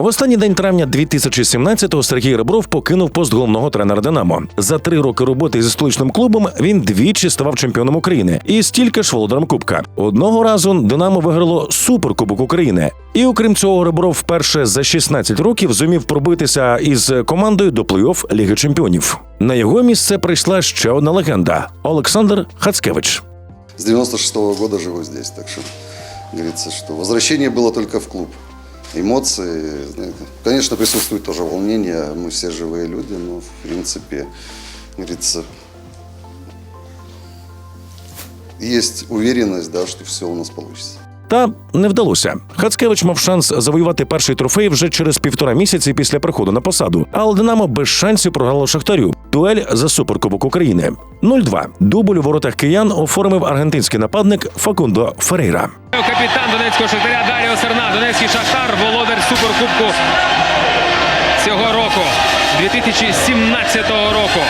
В останній день травня 2017-го Сергій Ребров покинув пост головного тренера Динамо. За три роки роботи зі столичним клубом він двічі ставав чемпіоном України і стільки ж володарем Кубка. Одного разу Динамо виграло суперкубок України. І окрім цього, Ребров вперше за 16 років зумів пробитися із командою до плей-офф Ліги Чемпіонів. На його місце прийшла ще одна легенда Олександр Хацкевич. С 96 года живу здесь, так что говорится, что возвращение было только в клуб Эмоции, знаете, конечно, присутствует тоже волнение, мы все живые люди, но в принципе, говорится, есть уверенность, да, что все у нас получится. Та не вдалося. Хацкевич мав шанс завоювати перший трофей вже через півтора місяці після приходу на посаду. Але Динамо без шансів програло Шахтарю. Дуель за суперкубок України. 0-2. Дубль у воротах киян оформив аргентинський нападник Факундо Ферейра. Капітан Донецького Шахтаря Даріо Серна, Донецький Шахтар, володар суперкубку цього року, 2017 року.